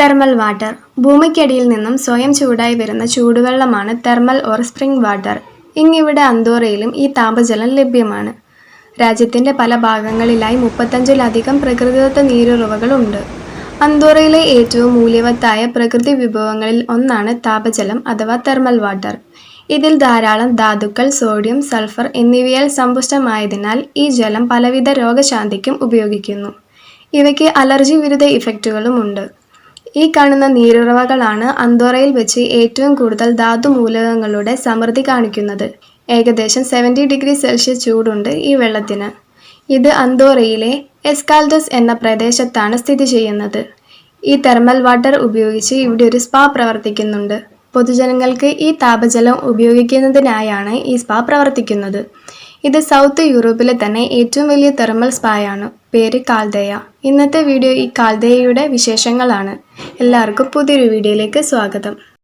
Thermal water ഭൂമിക്കടിയിൽ നിന്നും സ്വയം ചൂടായി വരുന്ന ചൂടുവെള്ളമാണ് തെർമൽ ഓർ സ്പ്രിംഗ് വാട്ടർ ഇങ്ങിവിടെ അന്തോറയിലും ഈ താപജലം ലഭ്യമാണ്. രാജ്യത്തിന്റെ പല ഭാഗങ്ങളിലായി മുപ്പത്തഞ്ചിലധികം പ്രകൃതിദത്ത നീരുറവകളുണ്ട് അന്തോറയിലെ ഏറ്റവും മൂല്യവത്തായ പ്രകൃതി വിഭവങ്ങളിൽ ഒന്നാണ് താപജലം അഥവാ തെർമൽ വാട്ടർ ഇതിൽ ധാരാളം ധാതുക്കൾ സോഡിയം സൾഫർ എന്നിവയാൽ സമ്പുഷ്ടമായതിനാൽ ഈ ജലം പലവിധ രോഗശാന്തിക്കും ഉപയോഗിക്കുന്നു. ഇവയ്ക്ക് അലർജി വിരുദ്ധ ഇഫക്റ്റുകളുമുണ്ട് ഈ കാണുന്ന നീരുറവകളാണ് അന്തോറയിൽ വെച്ച് ഏറ്റവും കൂടുതൽ ധാതു മൂലകങ്ങളുടെ സമൃദ്ധി കാണിക്കുന്നത്. ഏകദേശം സെവന്റി ഡിഗ്രി സെൽഷ്യസ് ചൂടുണ്ട് ഈ വെള്ളത്തിന്. ഇത് അന്തോറയിലെ എസ്കാൽദസ് എന്ന പ്രദേശത്താണ് സ്ഥിതി ചെയ്യുന്നത്. ഈ തെർമൽ വാട്ടർ ഉപയോഗിച്ച് ഇവിടെ ഒരു സ്പാ പ്രവർത്തിക്കുന്നുണ്ട്. പൊതുജനങ്ങൾക്ക് ഈ താപജലം ഉപയോഗിക്കുന്നതിനായാണ് ഈ സ്പാ പ്രവർത്തിക്കുന്നത്. ഇത് സൗത്ത് യൂറോപ്പിലെ തന്നെ ഏറ്റവും വലിയ തെർമൽ സ്പായാണ്. പേര് കാൽദയ. ഇന്നത്തെ വീഡിയോ ഈ കാൽദയയുടെ വിശേഷങ്ങളാണ്. എല്ലാവർക്കും പുതിയൊരു വീഡിയോയിലേക്ക് സ്വാഗതം.